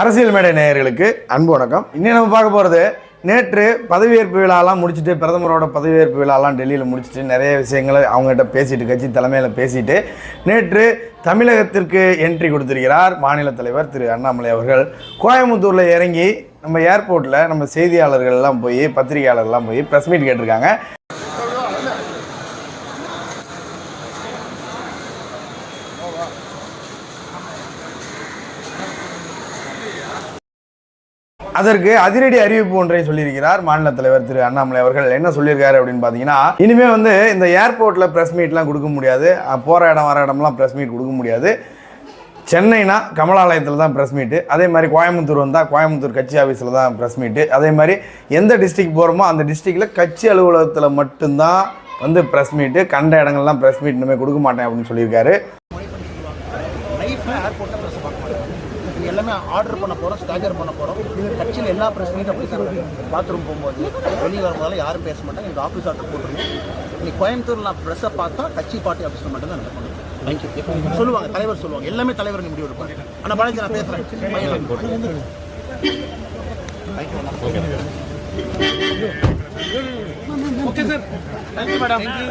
அரசியல் மேடை நேயர்களுக்கு அன்பு வணக்கம். இன்னும் நம்ம பார்க்க போகிறது நேற்று பதவியேற்பு விழாலாம் முடிச்சுட்டு பிரதமரோட பதவியேற்பு விழாலாம் டெல்லியில் முடிச்சுட்டு நிறைய விஷயங்களை அவங்ககிட்ட பேசிட்டு கட்சி தலைமையில் பேசிட்டு நேற்று தமிழகத்திற்கு என்ட்ரி கொடுத்திருக்கிறார் மாநில தலைவர் திரு அண்ணாமலை அவர்கள். கோயம்புத்தூரில் இறங்கி நம்ம ஏர்போர்ட்டில் நம்ம செய்தியாளர்கள்லாம் போய் பத்திரிகையாளர்லாம் போய் ப்ரெஸ் மீட் கேட்டிருக்காங்க. அதற்கு அதிரடி அறிவிப்பு ஒன்றை சொல்லியிருக்கிறார் மாநில தலைவர் திரு அண்ணாமலை அவர்கள். என்ன சொல்லியிருக்காரு அப்படின்னு பார்த்தீங்கன்னா இனிமே வந்து இந்த ஏர்போர்ட்டில் ப்ரெஸ் மீட்லாம் கொடுக்க முடியாது. போகிற இடம் வர இடம்லாம் ப்ரெஸ் மீட் கொடுக்க முடியாது. சென்னைனா கமலாலயத்தில் தான் ப்ரெஸ் மீட்டு அதே மாதிரி கோயம்புத்தூர் வந்தால் கோயம்புத்தூர் கட்சி ஆஃபீஸில் தான் ப்ரெஸ் மீட்டு அதே மாதிரி எந்த டிஸ்ட்ரிக் போகிறோமோ அந்த டிஸ்ட்ரிக்டில் கட்சி அலுவலகத்தில் மட்டும்தான் வந்து ப்ரெஸ் மீட்டு கண்ட இடங்கள்லாம் ப்ரெஸ் மீட் இனிமேல் கொடுக்க மாட்டேன் அப்படின்னு சொல்லியிருக்காரு லைஃப்பில் ஏர்போர்ட்டில் ப்ரெஸ் பார்க்க மாட்டோம் இது எல்லாமே ஆர்டர் பண்ண போகிறோம் ஸ்டாஜர் பண்ண போகிறோம் கட்சியில் எல்லா மீட்டும் அப்படி தருவாங்க பாத்ரூம் போகும்போது வெளியே வரும்போதெல்லாம் யாரும் பேச மாட்டாங்க. எனக்கு ஆஃபீஸ் ஆர்டர் போட்டுருங்க இன்னைக்கு கோயம்புத்தூர் நான் ப்ரெஸ்ஸை பார்த்தா கட்சி பார்ட்டி ஆஃபீஸில் மட்டும் தான் நடக்கணும் தேங்க்யூ சொல்லுவாங்க தலைவர் சொல்லுவாங்க. எல்லாமே தலைவர் முடிவு எடுப்பாங்க ஆனால் பாலாஜி நான் பேசுகிறேன் ஓகே. சார் தேங்க்யூ மேடம் இல்ல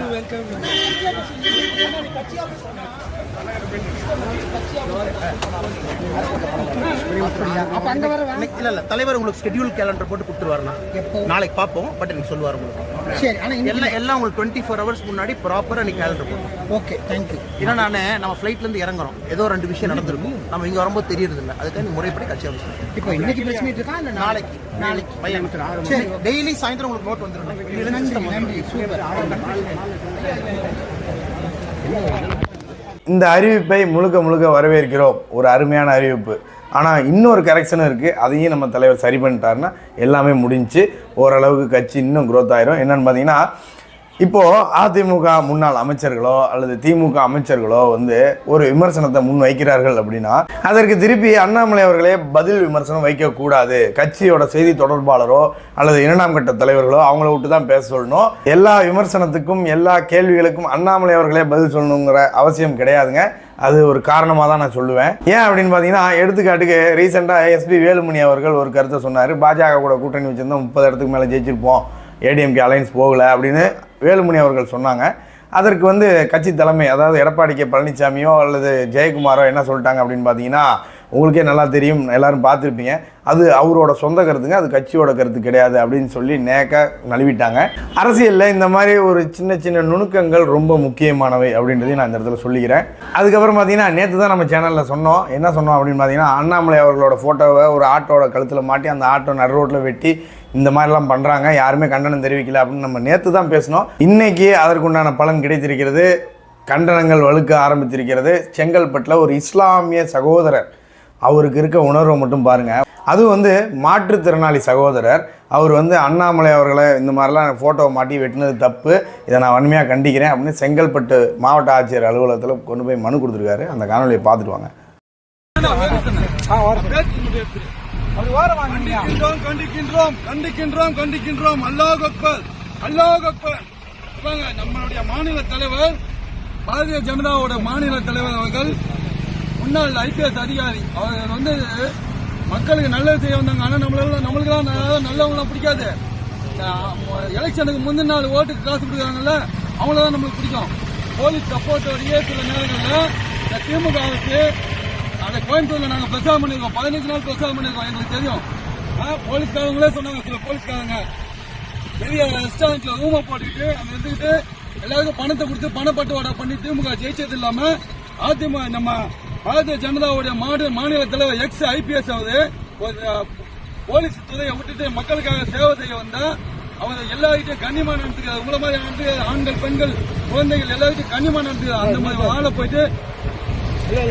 தலைவர் உங்களுக்கு ஸ்கெட்யூல் கேலண்டர் போட்டு கொடுத்துருவாருண்ணா. நாளைக்கு பார்ப்போம் பட் எனக்கு சொல்லுவார் உங்களுக்கு. சரி ஆனால் எல்லாம் எல்லாம் உங்களுக்கு டுவெண்ட்டி ஃபோர் ஹவர்ஸ் முன்னாடி ப்ராப்பராக நீ கேலண்டர் போடும் ஓகே தேங்க்யூ ஏன்னா நான் நம்ம ஃப்ளைட்ல இருந்து இறங்குறோம். ஏதோ ரெண்டு விஷயம் நடந்திருக்கும். நம்ம இங்க வரும்போது தெரியறது இல்லை அதுக்காக முறைப்படி கட்சி அவசியம் இப்போ இன்னைக்கு இருக்கா? இல்லை நாளைக்கு? நாளைக்கு பையன். சரி. டெய்லி சாயந்தரம் உங்களுக்கு நோட் வந்துடும் நன்றி நன்றி. சூப்பர். இந்த அறிவிப்பை முழுக்க முழுக்க வரவேற்கிறோம். ஒரு அருமையான அறிவிப்பு. ஆனால் இன்னொரு கரெக்ஷனும் இருக்குது அதையும் நம்ம தலைவர் சரி பண்ணிட்டாருன்னா எல்லாமே முடிஞ்சு ஓரளவுக்கு கட்சி இன்னும் க்ரோத் ஆயிரும். என்னென்னு பார்த்தீங்கன்னா இப்போது அதிமுக முன்னாள் அமைச்சர்களோ அல்லது திமுக அமைச்சர்களோ வந்து ஒரு விமர்சனத்தை முன் வைக்கிறார்கள் அப்படின்னா அதற்கு திருப்பி அண்ணாமலை அவர்களே பதில் விமர்சனம் வைக்கக்கூடாது. கட்சியோட செய்தி தொடர்பாளரோ அல்லது இரண்டாம் கட்ட தலைவர்களோ அவங்கள விட்டு தான் பேச சொல்லணும். எல்லா விமர்சனத்துக்கும் எல்லா கேள்விகளுக்கும் அண்ணாமலை அவர்களே பதில் சொல்லணுங்கிற அவசியம் கிடையாதுங்க. அது ஒரு காரணமாக தான் நான் சொல்லுவேன். ஏன் அப்படின்னு பார்த்தீங்கன்னா எடுத்துக்காட்டுக்கு ரீசெண்டாக எஸ்பி வேலுமணி அவர்கள் ஒரு கருத்தை சொன்னார். பாஜக கூட கூட்டணி வச்சுருந்தா முப்பது இடத்துக்கு மேலே ஜெயிச்சிருப்போம். ஏடிஎம்கே அலைன்ஸ் போகலை அப்படின்னு வேலுமணி அவர்கள் சொன்னாங்க. அதற்கு வந்து கட்சி தலைமை அதாவது எடப்பாடி கே பழனிசாமியோ அல்லது ஜெயக்குமாரோ என்ன சொல்லிட்டாங்க அப்படின்னு பார்த்தீங்கன்னா உங்களுக்கே நல்லா தெரியும் எல்லாரும் பார்த்துருப்பீங்க. அது அவரோட சொந்த கருத்துங்க அது கட்சியோட கருத்து கிடையாது அப்படின்னு சொல்லி நேக்க நழுவிட்டாங்க. அரசியலில் இந்த மாதிரி ஒரு சின்ன சின்ன நுணுக்கங்கள் ரொம்ப முக்கியமானவை அப்படின்றதையும் நான் இந்த இடத்துல சொல்லிக்கிறேன். அதுக்கப்புறம் பார்த்தீங்கன்னா நேற்று தான் நம்ம சேனலில் சொன்னோம். என்ன சொன்னோம் அப்படின்னு பார்த்தீங்கன்னா அண்ணாமலை அவர்களோட ஃபோட்டோவை ஒரு ஆட்டோட கழுத்தில் மாட்டி அந்த ஆட்டோ நடு ரோட்டில் வெட்டி இந்த மாதிரிலாம் பண்ணுறாங்க யாருமே கண்டனம் தெரிவிக்கல அப்படின்னு நம்ம நேற்று தான் பேசினோம். இன்றைக்கி அதற்குண்டான பலன் கிடைத்திருக்கிறது கண்டனங்கள் வலுக்க ஆரம்பித்திருக்கிறது. செங்கல்பட்டில் ஒரு இஸ்லாமிய சகோதரர் அவருக்கு இருக்க உணர்வை மட்டும் பாருங்க. அது வந்து மாற்றுத்திறனாளி சகோதரர். அவர் வந்து அண்ணாமலை அவர்களை இந்த மாதிரிலாம் ஃபோட்டோவை மாட்டி வெட்டினது தப்பு. இதை நான் வன்மையாக கண்டிக்கிறேன் அப்படின்னு செங்கல்பட்டு மாவட்ட ஆட்சியர் அலுவலகத்தில் கொண்டு போய் மனு கொடுத்துருக்காரு. அந்த காணொலியை பார்த்துட்டு வாங்க. கண்டிக்கின்றோம் கண்டிக்கின்றோம் கண்டிக்கின்றோம் கண்டிக்கின்றோம். அல்லாஹ் அக்பர் அல்லாஹ் அக்பர். நம்மளுடைய மாநில தலைவர் பாரதிய ஜனதாவோட மாநில தலைவர் அவர்கள். முன்னாள் ஐபிஎஸ் அதிகாரி. அவர் வந்து மக்களுக்கு நல்லது செய்ய வந்தாங்க. ஆனா நம்மளால நம்மளுக்கெல்லாம் நல்லவங்களாம் பிடிக்காது. எலெக்ஷனுக்கு முந்தின நாள் ஓட்டுக்கு காசு கொடுக்குறாங்கல்ல அவங்கள தான் நம்மளுக்கு பிடிக்கும். போலீஸ் சப்போர்ட்டோடையே சில நேரங்களில் இந்த திமுகவுக்கு அந்த கோயம்புத்தூர்ல நாங்க பிரச்சாரம் பண்ணிருக்கோம். பதினஞ்சு நாள் பிரச்சாரம் பண்ணிருக்கோம். எங்களுக்கு தெரியும். போலீஸ்காரங்களே சொன்னாங்க சில போலீஸ்காரங்க. பெரிய ரெஸ்டாரண்ட்ல ரூமை போட்டுக்கிட்டு அங்க இருந்துக்கிட்டு எல்லாருக்கும் பணத்தை கொடுத்து பணப்பட்டுவாடா பண்ணி திமுக ஜெயிச்சது இல்லாம அதிமுக நம்ம பாரதிய ஜனதாவுடைய மாநில மாநில தலைவர் எக்ஸ் ஐபிஎஸ் ஆகுது ஒரு போலீஸ் துறையை விட்டுட்டு மக்களுக்காக சேவை செய்ய வந்தா அவங்க எல்லாருக்கிட்டையும் கண்ணியமா நடந்துக்கிறார். உங்களை மாதிரி ஆண்கள் பெண்கள் குழந்தைகள் எல்லாருக்கிட்டையும் கண்ணியமா நடந்துக்கிறார். அந்த மாதிரி ஆளை போயிட்டு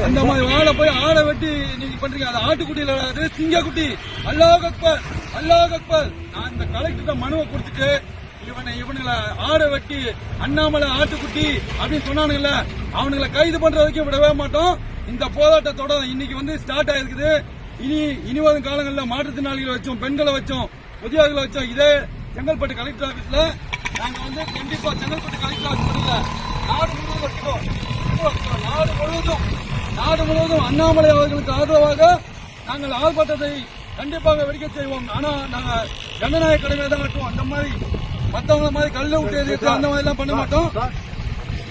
அந்த மாதிரி வாழை போய் ஆளை வெட்டி நீங்க பண்றீங்க. அது ஆட்டுக்குட்டியில வராது சிங்கக்குட்டி. அல்லாஹ் அக்பர் அல்லாஹ் அக்பர். நான் இந்த கலெக்டர் மனுவை கொடுத்துட்டு இவனை இவனுங்களை ஆடை வெட்டி அண்ணாமலை ஆட்டுக்குட்டி அப்படின்னு சொன்னானுங்கல்ல அவனுங்களை கைது பண்ற வரைக்கும் விடவே மாட்டோம். இந்த போராட்டத்தோட இன்னைக்கு வந்து ஸ்டார்ட் ஆயிருக்குது. இனி இனி வரும் காலங்களில் மாற்றுத்திறனாளிகளை வச்சோம் பெண்களை வச்சோம் முதியோர்களை வச்சோம். இதே செங்கல்பட்டு கலெக்டர் ஆபீஸ்ல நாங்க வந்து கண்டிப்பா செங்கல்பட்டு கலெக்டர் ஆபீஸ் நாடு முழுவதும் நாடு முழுவதும். நாடு முழுவதும் அண்ணாமலை அவர்களுக்கு ஆதரவாக நாங்கள் ஆர்ப்பாட்டத்தை கண்டிப்பாக வெடிக்க செய்வோம். ஆனா நாங்க ஜனநாயக கடமை தான் ஆட்டுவோம் அந்த மாதிரி மத்தவங்க மாதிரி கல்ல விட்டு அந்த மாதிரி எல்லாம் பண்ண மாட்டோம்.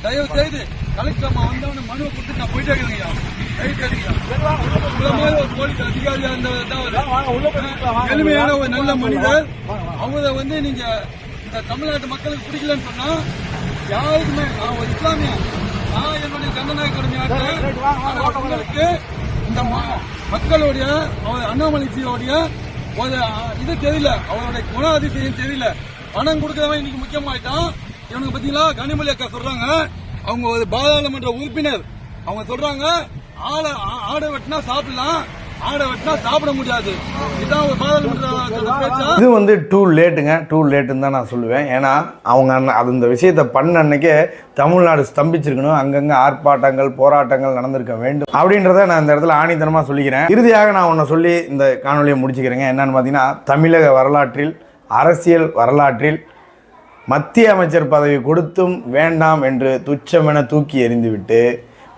தயவு செய்து கலெக்டர் அம்மா வந்தவன மனுவை கொடுத்து நான் போயிட்டே இருந்தவர் எளிமையான ஒரு நல்ல மனிதர். அவரை வந்து நீங்க இந்த தமிழ்நாட்டு மக்களுக்கு பிடிக்கலன்னு சொன்னா யாருக்குமே நான் ஒரு இஸ்லாமிய என்னுடைய ஜனநாயக இந்த ம- மக்களுடைய அவர் அண்ணாமலைஜியோடைய ஒரு இது தெரியல. அவருடைய குண அதிசயம் தெரியல. பணம் கொடுக்கறவன் இன்னைக்கு முக்கியமாயிட்டான். இவனுக்கு பாத்தீங்களா கனிமொழி அக்கா சொல்றாங்க. அவங்க ஒரு பாராளுமன்ற உறுப்பினர். அவங்க சொல்றாங்க ஆளை ஆடை வெட்டினா சாப்பிடலாம். இது வந்து டூ லேட்டுங்க டூ லேட்டுன்னு தான் நான் சொல்லுவேன். ஏன்னா அவங்க அது இந்த விஷயத்தை பண்ண அன்னைக்கே தமிழ்நாடு ஸ்தம்பிச்சிருக்கணும். அங்கங்கே ஆர்ப்பாட்டங்கள் போராட்டங்கள் நடந்திருக்க வேண்டும் அப்படின்றத நான் இந்த இடத்துல ஆணித்தனமாக சொல்லிக்கிறேன். இறுதியாக நான் ஒன்று சொல்லி இந்த காணொலியை முடிச்சுக்கிறேங்க. என்னன்னு பார்த்தீங்கன்னா தமிழக வரலாற்றில் அரசியல் வரலாற்றில் மத்திய அமைச்சர் பதவி கொடுத்தும் வேண்டாம் என்று துச்சமென தூக்கி எறிந்துவிட்டு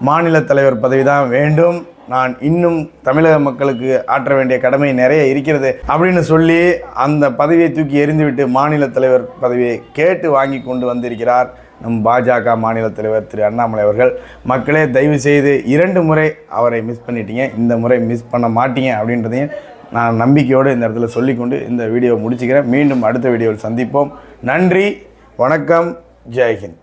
மாநில தலைவர் பதவி தான் வேண்டும். நான் இன்னும் தமிழக மக்களுக்கு ஆற்ற வேண்டிய கடமை நிறைய இருக்கிறது அப்படின்னு சொல்லி அந்த பதவியை தூக்கி எறிந்துவிட்டு மாநில தலைவர் பதவியை கேட்டு வாங்கி கொண்டு வந்திருக்கிறார் நம் பாஜக மாநில தலைவர் திரு அண்ணாமலை அவர்கள். மக்களே தயவு செய்து இரண்டு முறை அவரை மிஸ் பண்ணிட்டீங்க. இந்த முறை மிஸ் பண்ண மாட்டீங்க அப்படின்றதையும் நான் நம்பிக்கையோடு இந்த இடத்துல சொல்லிக்கொண்டு இந்த வீடியோவை முடிச்சுக்கிறேன். மீண்டும் அடுத்த வீடியோவில் சந்திப்போம். நன்றி வணக்கம் ஜெய்ஹிந்த்